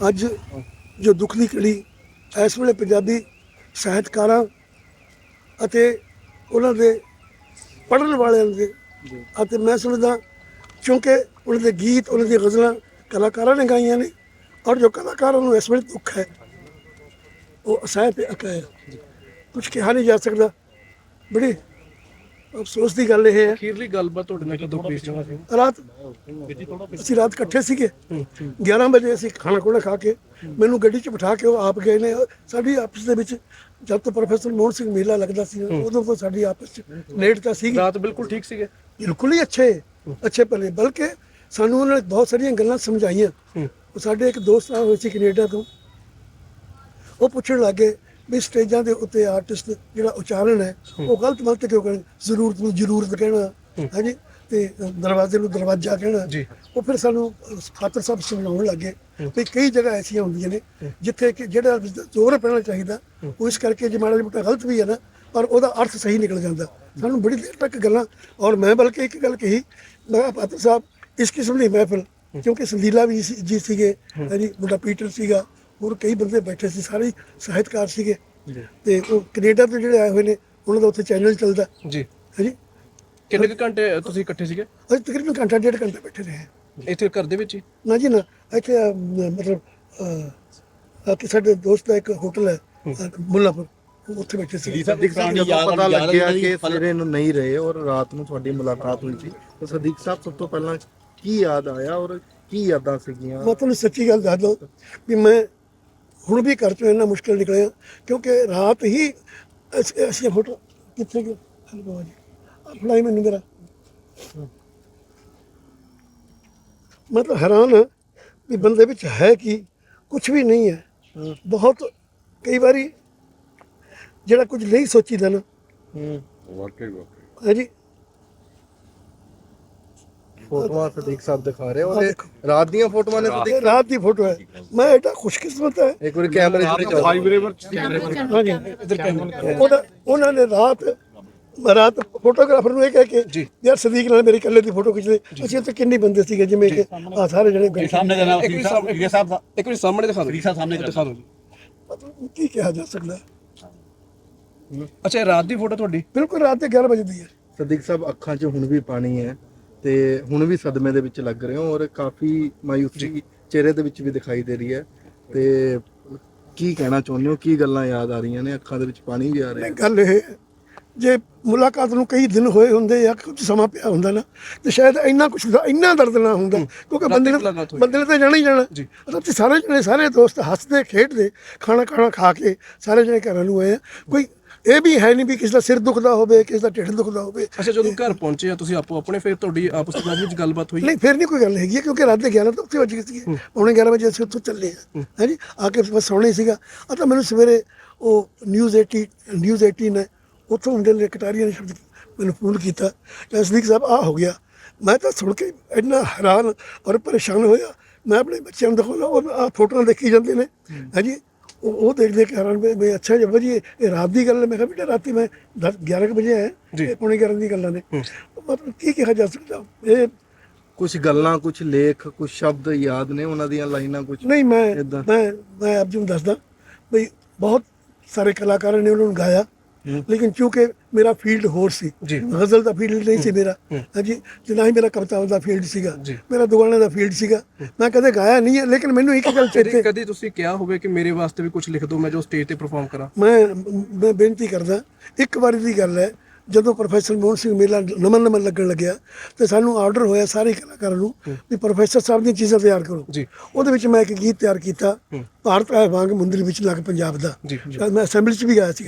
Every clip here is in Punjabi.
ਅੱਜ ਜੋ ਦੁੱਖ ਦੀ ਘੜੀ ਇਸ ਵੇਲੇ ਪੰਜਾਬੀ ਸਾਹਿਤਕਾਰਾਂ ਅਤੇ ਉਹਨਾਂ ਦੇ ਪੜ੍ਹਨ ਵਾਲਿਆਂ ਦੇ ਅਤੇ ਮੈਂ ਸਮਝਦਾ ਕਿਉਂਕਿ ਉਹਨਾਂ ਦੇ ਗੀਤ ਉਹਨਾਂ ਦੀਆਂ ਗਜ਼ਲਾਂ ਕਲਾਕਾਰਾਂ ਨੇ ਗਾਈਆਂ ਨੇ ਔਰ ਜੋ ਕਲਾਕਾਰਾਂ ਨੂੰ ਇਸ ਵੇਲੇ ਦੁੱਖ ਹੈ ਉਹ ਅਸਹਿ ਤੇ ਅਕਾ ਹੈ। ਕੁਝ ਕਿਹਾ ਨਹੀਂ ਜਾ ਸਕਦਾ। ਬੜੀ ਅਫਸੋਸ ਦੀ ਗੱਲ ਇਹ ਹੈ। ਅਖੀਰਲੀ ਗੱਲਬਾਤ ਤੁਹਾਡੇ ਨਾਲ ਕਦੋਂ ਪੇਸ਼ ਜਵਾ ਸੀ। ਰਾਤ ਅਸੀਂ ਰਾਤ ਇਕੱਠੇ ਸੀਗੇ। 11 ਵਜੇ ਅਸੀਂ ਖਾਣਾ ਖੋਣਾ ਖਾ ਕੇ ਮੈਨੂੰ ਗੱਡੀ 'ਚ ਬਿਠਾ ਕੇ ਉਹ ਆਪ ਗਏ ਨੇ। ਸਾਡੀ ਆਪਸ ਦੇ ਵਿੱਚ ਜਦ ਤੋਂ ਪ੍ਰੋਫੈਸਰ ਮੋਹਨ ਸਿੰਘ ਮੇਲਾ ਲੱਗਦਾ ਸੀ ਉਦੋਂ ਤੋਂ ਸਾਡੀ ਆਪਸ 'ਚ ਨੇੜਤਾ ਸੀਗੀ। ਰਾਤ ਬਿਲਕੁਲ ਠੀਕ ਸੀਗੇ। ਬਿਲਕੁਲ ਹੀ ਅੱਛੇ ਅੱਛੇ ਭਲੇ ਬਲਕਿ ਸਾਨੂੰ ਉਹਨਾਂ ਨੇ ਬਹੁਤ ਸਾਰੀਆਂ ਗੱਲਾਂ ਸਮਝਾਈਆਂ। ਉਹ ਸਾਡੇ ਇੱਕ ਦੋਸਤ ਆਏ ਹੋਏ ਸੀ ਕੈਨੇਡਾ ਤੋਂ। ਉਹ ਪੁੱਛਣ ਲੱਗੇ ਵੀ ਸਟੇਜਾਂ ਦੇ ਉੱਤੇ ਆਰਟਿਸਟ ਜਿਹੜਾ ਉਚਾਰਨ ਹੈ ਉਹ ਗਲਤ ਮਲਤ ਕਿਉਂ ਕਰਨ ਜ਼ਰੂਰਤ ਨੂੰ ਜ਼ਰੂਰਤ ਕਹਿਣਾ ਹਾਂਜੀ? ਤੇ ਦਰਵਾਜ਼ੇ ਨੂੰ ਦਰਵਾਜ਼ਾ ਕਹਿਣਾ ਜੀ। ਉਹ ਫਿਰ ਸਾਨੂੰ ਫਾਦਰ ਸਾਹਿਬ ਸਮਝਾਉਣ ਲੱਗੇ ਵੀ ਕਈ ਜਗ੍ਹਾ ਐਸੀਆਂ ਹੁੰਦੀਆਂ ਨੇ ਜਿੱਥੇ ਕਿ ਜਿਹੜਾ ਜ਼ੋਰ ਪੈਣਾ ਚਾਹੀਦਾ ਉਹ ਇਸ ਕਰਕੇ ਜੇ ਮਾੜਾ ਜਿਹਾ ਮੋਟਾ ਗਲਤ ਵੀ ਹੈ ਨਾ ਪਰ ਉਹਦਾ ਅਰਥ ਸਹੀ ਨਿਕਲ ਜਾਂਦਾ। ਸਾਨੂੰ ਬੜੀ ਦੇਰ ਤੱਕ ਗੱਲਾਂ ਔਰ ਮੈਂ ਬਲਕਿ ਇੱਕ ਗੱਲ ਕਹੀ ਮੈਂ ਫਾਦਰ ਸਾਹਿਬ ਇਸ ਕਿਸਮ ਦੀ ਮਹਿਫਲ ਕਿਉਂਕਿ ਸੰਦੀਲਾ ਵੀ ਜੀ ਸੀਗੇ ਹਾਂਜੀ ਮੁੰਡਾ ਪੀਟਰ ਸੀਗਾ ਹੋਰ ਕਈ ਬੰਦੇ ਬੈਠੇ ਸੀ ਸਾਰੇ ਹੀ ਸਾਹਿਤਕਾਰ ਸੀਗੇ। ਤੇ ਉਹ ਕੈਨੇਡਾ ਤੋਂ ਜਿਹੜੇ ਆਏ ਹੋਏ ਨੇ ਉਹਨਾਂ ਦਾ ਉੱਥੇ ਚੈਨਲ ਚੱਲਦਾ। ਜੀ। ਹਾਂਜੀ। ਕਿੰਨੇ ਕੁ ਘੰਟੇ ਤੁਸੀਂ ਇਕੱਠੇ ਸੀਗੇ? ਅਸੀਂ ਤਕਰੀਬਨ ਘੰਟਾ ਡੇਢ ਘੰਟਾ ਬੈਠੇ ਰਹੇ ਇੱਥੇ ਘਰ ਦੇ ਵਿੱਚ ਹੀ? ਨਾ ਜੀ ਨਾ। ਇੱਥੇ ਮਤਲਬ ਅਹ, ਕਿ ਸਾਡੇ ਦੋਸਤ ਦਾ ਇੱਕ ਹੋਟਲ ਹੈ ਮੁੱਲਾਪੁਰ। ਉਹ ਉੱਥੇ ਬੈਠੇ ਸੀ। ਸਦੀਕ ਸਾਹਿਬ ਜਦੋਂ ਪਤਾ ਲੱਗਿਆ ਕਿ ਸਵੇਰੇ ਨੂੰ ਨਹੀਂ ਰਹੇ ਔਰ ਰਾਤ ਨੂੰ ਤੁਹਾਡੀ ਮੁਲਾਕਾਤ ਹੋਈ ਸੀ। ਤਾਂ ਸਦੀਕ ਸਾਹਿਬ ਸਭ ਤੋਂ ਪਹਿਲਾਂ ਕੀ ਯਾਦ ਆਇਆ ਔਰ ਕੀ ਯਾਦਾਂ ਸੀਗੀਆਂ? ਮੈਂ ਤੁਹਾਨੂੰ ਸੱਚੀ ਗੱਲ ਦੱਸ ਦਵਾਂ ਵੀ ਮੈਂ ਹੁਣ ਵੀ ਘਰ ਚੋਂ ਇੰਨਾ ਮੁਸ਼ਕਿਲ ਨਿਕਲਿਆ ਕਿਉਂਕਿ ਰਾਤ ਹੀ ਅਸੀਂ ਅਸੀਂ ਹੋਟਲ ਕਿੱਥੇ ਗਏ? ਹਲ ਬਾਬਾ ਜੀ। ਆਪਣਾ ਮੈਨੂੰ ਮੇਰਾ ਮੈਂ ਤਾਂ ਹੈਰਾਨ ਹਾਂ ਵੀ ਬੰਦੇ ਵਿੱਚ ਹੈ ਕੀ ਕੁਝ ਵੀ ਨਹੀਂ ਹੈ। ਬਹੁਤ ਕਈ ਵਾਰੀ ਜਿਹੜਾ ਕੁਝ ਨਹੀਂ ਸੋਚੀਦਾ ਨਾ। ਹੈ। ਜੀ ਫੋਟੋਆਂ ਸਦੀਕ ਸਾਹਿਬ ਦਿਖਾ ਰਹੇ ਦੇਖੋ। ਰਾਤ ਦੀਆਂ ਫੋਟੋਆਂ ਨੇ ਸਦੀਕ ਰਾਤ ਦੀ ਫੋਟੋ ਹੈ। ਮੈਂ ਐਡਾ ਖੁਸ਼ਕਿਸਮਤ ਹੈ। ਇੱਕ ਵਾਰੀ ਕੈਮਰੇ ਦੇ ਵਿੱਚ ਹਾਂਜੀ। ਉਹਨਾਂ ਉਹਨਾਂ ਨੇ ਰਾਤ ਰਾਤ ਫੋਟੋਗ੍ਰਾਫਰ ਨੂੰ ਇਹ ਕਹਿ ਕੇ ਯਾਰ ਸਦੀਕ ਨਾਲ ਮੇਰੀ ਇਕੱਲੇ ਦੀ ਫੋਟੋ ਖਿੱਚ ਦੇ ਅਸੀਂ ਉੱਥੇ ਕਿੰਨੇ ਬੰਦੇ ਸੀਗੇ ਜਿਵੇਂ ਕਿ ਆ ਸਾਰੇ ਜਣੇ ਬੈਠੇ। ਸਾਹਮਣੇ ਦਾ ਨਾਮ ਸੀਗਾ ਸਾਹਿਬ ਦਾ। ਇੱਕ ਵਾਰੀ ਸਾਹਮਣੇ ਦਿਖਾ ਦਿਓ। ਰੀਸਾ ਸਾਹਮਣੇ ਦਿਖਾ ਦਿਓ ਮਤਲਬ ਕੀ ਕਿਹਾ ਜਾ ਸਕਦਾ ਹੈ? ਅੱਛਾ ਇਹ ਰਾਤ ਦੀ ਫੋਟੋ ਤੁਹਾਡੀ? ਬਿਲਕੁਲ ਰਾਤ ਦੇ 11 ਵਜੇ ਦੀ ਹੈ। ਸਦੀਕ ਸਾਹਿਬ ਅੱਖਾਂ 'ਚ ਹੁਣ ਵੀ ਪਾਣੀ ਹੈ। ਤੇ ਹੁਣ ਵੀ ਸਦਮੇ ਦੇ ਵਿੱਚ ਲੱਗ ਰਹੇ ਹੋ ਔਰ ਕਾਫੀ ਮਾਯੂਸੀ ਚਿਹਰੇ ਦੇ ਵਿੱਚ ਵੀ ਦਿਖਾਈ ਦੇ ਰਹੀ ਹੈ ਤੇ ਕੀ ਕਹਿਣਾ ਚਾਹੁੰਦੇ ਹੋ? ਕੀ ਗੱਲਾਂ ਯਾਦ ਆ ਰਹੀਆਂ ਨੇ? ਅੱਖਾਂ ਦੇ ਵਿੱਚ ਪਾਣੀ ਵੀ ਆ ਰਿਹਾ ਨਹੀਂ ਗੱਲ ਇਹ ਹੈ, ਜੇ ਮੁਲਾਕਾਤ ਨੂੰ ਕਈ ਦਿਨ ਹੋਏ ਹੁੰਦੇ ਜਾਂ ਕੁਝ ਸਮਾਂ ਪਿਆ ਹੁੰਦਾ ਨਾ ਤੇ ਸ਼ਾਇਦ ਇੰਨਾ ਕੁਝ ਇੰਨਾ ਦਰਦ ਨਾ ਹੁੰਦਾ ਕਿਉਂਕਿ ਬੰਦੇ ਨੇ। ਬੰਦੇ ਨੇ ਤਾਂ ਜਾਣਾ ਹੀ ਜਾਣਾ। ਜੀ। ਰਾਤੀ ਸਾਰੇ ਜਣੇ ਸਾਰੇ ਦੋਸਤ ਹੱਸਦੇ ਖੇਡਦੇ ਖਾਣਾ ਖਾਣਾ ਖਾ ਕੇ ਸਾਰੇ ਜਣੇ ਘਰਾਂ ਨੂੰ ਆਏ ਆ। ਕੋਈ ਇਹ ਵੀ ਹੈ ਨਹੀਂ ਵੀ ਕਿਸੇ ਦਾ ਸਿਰ ਦੁਖਦਾ ਹੋਵੇ ਕਿਸੇ ਦਾ ਢਿੱਡ ਦੁਖਦਾ ਹੋਵੇ। ਅੱਛਾ ਜਦੋਂ ਘਰ ਪਹੁੰਚੇ ਆ ਤੁਸੀਂ ਆਪੋ ਆਪਣੇ ਫਿਰ ਤੁਹਾਡੀ ਆਪਸ ਵਿੱਚ ਗੱਲਬਾਤ ਹੋਈ? ਨਹੀਂ ਫਿਰ ਨਹੀਂ ਕੋਈ ਗੱਲ ਹੈਗੀ ਹੈ, ਕਿਉਂਕਿ ਰਾਤ ਦੇ 11 ਤੋਂ ਉੱਥੇ ਵੱਜ ਗਏ ਸੀਗੇ। ਪੌਣੇ 11 ਵਜੇ ਅਸੀਂ ਉੱਥੋਂ ਚੱਲੇ ਆ। ਹਾਂਜੀ ਆ ਕੇ ਬਸ ਸੌਣਾ ਸੀਗਾ। ਆ ਤਾਂ ਮੈਨੂੰ ਸਵੇਰੇ ਉਹ ਨਿਊਜ਼ 80 ਨਿਊਜ਼ 18 ਨੇ ਉੱਥੋਂ ਮੁੰਡੇ ਨੇ ਕਟਾਰੀਆਂ ਨੇ ਸ਼ਬਦ ਮੈਨੂੰ ਫੋਨ ਕੀਤਾ। ਕਿ ਅਸਦੀਕ ਸਾਹਿਬ ਆ ਹੋ ਗਿਆ। ਮੈਂ ਤਾਂ ਸੁਣ ਕੇ ਇੰਨਾ ਹੈਰਾਨ ਔਰ ਪਰੇਸ਼ਾਨ ਹੋਇਆ। ਮੈਂ ਆਪਣੇ ਬੱਚਿਆਂ ਨੂੰ ਦਿਖਾਉਣਾ ਉਹ ਆ ਫੋਟੋਆਂ ਦੇਖੀ ਜਾਂਦੇ ਨੇ। ਹਾਂਜੀ ਉਹ ਉਹ ਦੇਖ ਦੇਖ ਕੇ ਹੈਰਾਨ ਵੀ ਵੀ ਅੱਛਾ ਜੀ ਬਾਬਾ ਜੀ। ਇਹ ਇਹ ਰਾਤ ਦੀ ਗੱਲ ਹੈ ਮੈਂ ਕਿਹਾ ਬੇਟਾ ਰਾਤੀ ਮੈਂ 10 11 ਕੁ ਵਜੇ ਆਇਆ ਪੌਣੇ 11 ਦੀ ਗੱਲਾਂ ਨੇ। ਮਤਲਬ ਕੀ ਕਿਹਾ ਜਾ ਸਕਦਾ? ਇਹ ਕੁਝ ਗੱਲਾਂ ਕੁਝ ਲੇਖ ਕੁਝ ਸ਼ਬਦ ਯਾਦ ਨੇ ਉਹਨਾਂ ਦੀਆਂ ਲਾਈਨਾਂ ਕੁਝ ਨਹੀਂ ਮੈਂ। ਮੈਂ ਮੈਂ ਆਪ ਜੀ ਨੂੰ ਦੱਸਦਾ ਬਈ ਬਹੁਤ ਸਾਰੇ ਕਲਾਕਾਰਾਂ ਨੇ ਉਹਨਾਂ ਨੂੰ ਗਾਇਆ। ਲੇਕਿਨ ਚੂੰਕਿ ਮੇਰਾ ਫੀਲਡ ਹੋਰ ਸੀ। ਗਜ਼ਲ ਦਾ ਫੀਲਡ ਨਹੀਂ ਸੀ ਮੇਰਾ। ਹਾਂਜੀ ਤੇ ਨਾ ਹੀ ਮੇਰਾ ਕਵਿਤਾ ਦਾ ਫੀਲਡ ਸੀਗਾ। ਮੇਰਾ ਦੁਗਾਣੇ ਦਾ ਫੀਲਡ ਸੀਗਾ। ਮੈਂ ਕਦੇ ਗਾਇਆ ਨਹੀਂ ਹੈ ਲੇਕਿਨ ਮੈਨੂੰ ਇੱਕ ਗੱਲ ਚੇਤੇ ਕਦੀ ਤੁਸੀਂ ਕਿਹਾ ਹੋਵੇ ਕਿ ਮੇਰੇ ਵਾਸਤੇ ਵੀ ਕੁਝ ਲਿਖ ਦਿਓ ਮੈਂ ਜੋ ਸਟੇਜ ਤੇ ਪਰਫਾਰਮ ਕਰਾਂ। ਮੈਂ ਮੈਂ ਬੇਨਤੀ ਕਰਦਾ ਇੱਕ ਵਾਰੀ ਦੀ ਗੱਲ ਹੈ ਜਦੋਂ ਪ੍ਰੋਫੈਸਰ ਮੋਹਨ ਸਿੰਘ ਮੇਲਾ ਨਮਨ ਨਮਨ ਲੱਗਣ ਲੱਗਿਆ ਤੇ ਸਾਨੂੰ ਆਰਡਰ ਹੋਇਆ ਸਾਰੇ ਕਲਾਕਾਰਾਂ ਨੂੰ ਵੀ ਪ੍ਰੋਫੈਸਰ ਸਾਹਿਬ ਦੀਆਂ ਚੀਜ਼ਾਂ ਤਿਆਰ ਕਰੋ। ਜੀ। ਉਹਦੇ ਵਿੱਚ ਮੈਂ ਇੱਕ ਗੀਤ ਤਿਆਰ ਕੀਤਾ ਭਾਰਤ ਆਏ ਵਾਂਗ ਮੁੰਦਰੀ ਵਿੱਚ ਲੱਗ ਪੰਜਾਬ ਦਾ। ਮੈਂ ਅਸੈਂਬਲੀ 'ਚ ਵੀ ਗਾਇਆ ਸੀ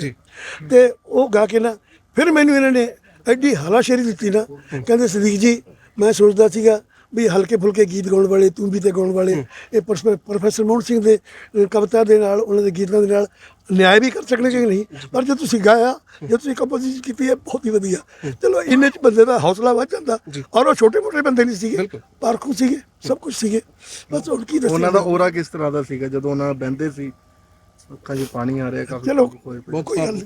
ਤੇ ਉਹ ਗਾ ਕੇ ਨਾ ਫਿਰ ਮੈਨੂੰ ਇਹਨਾਂ ਨੇ ਐਡੀ ਹਲਾਸ਼ੇਰੀ ਦਿੱਤੀ ਨਾ। ਕਹਿੰਦੇ ਸਦੀਕ ਜੀ ਮੈਂ ਸੋਚਦਾ ਸੀਗਾ ਵੀ ਹਲਕੇ ਫੁਲਕੇ ਗੀਤ ਗਾਉਣ ਵਾਲੇ ਤੂੰ ਵੀ ਤੇ ਗਾਉਣ ਵਾਲੇ। ਇਹ ਪ੍ਰੋਫੈ- ਪ੍ਰੋਫੈਸਰ ਮੋਹਨ ਸਿੰਘ ਦੇ ਕਵਿਤਾ ਦੇ ਨਾਲ ਉਹਨਾਂ ਦੇ ਗੀਤਾਂ ਦੇ ਨਾਲ ਨਿਆਂ ਵੀ ਕਰ ਸਕਣੇ ਕਿ ਨਹੀਂ? ਪਰ ਜੇ ਤੁਸੀਂ ਗਾਇਆ ਜੇ ਤੁਸੀਂ ਕੰਪੋਜੀਸ਼ਨ ਕੀਤੀ ਹੈ ਬਹੁਤ ਹੀ ਵਧੀਆ। ਚਲੋ ਇੰਨੇ ਚ ਬੰਦੇ ਦਾ ਹੌਸਲਾ ਵੱਧ ਜਾਂਦਾ। ਔਰ ਉਹ ਛੋਟੇ ਮੋਟੇ ਬੰਦੇ ਨਹੀਂ ਸੀਗੇ। ਪਾਰਖੂ ਸੀਗੇ ਸਭ ਕੁਝ ਸੀਗੇ। ਬਸ ਹੁਣ ਕੀ ਦੱਸੀਏ ਉਹਨਾਂ ਦਾ ਔਰਾ ਕਿਸ ਤਰ੍ਹਾਂ ਦਾ ਸੀਗਾ? ਜਦੋਂ ਉਹਨਾਂ ਬਹਿੰਦੇ ਸੀ ਅੱਖਾਂ 'ਚ ਪਾਣੀ ਆ ਰਿਹਾ ਕਾਫੀ ਚਲੋ ਕੋਈ- ਗੱਲ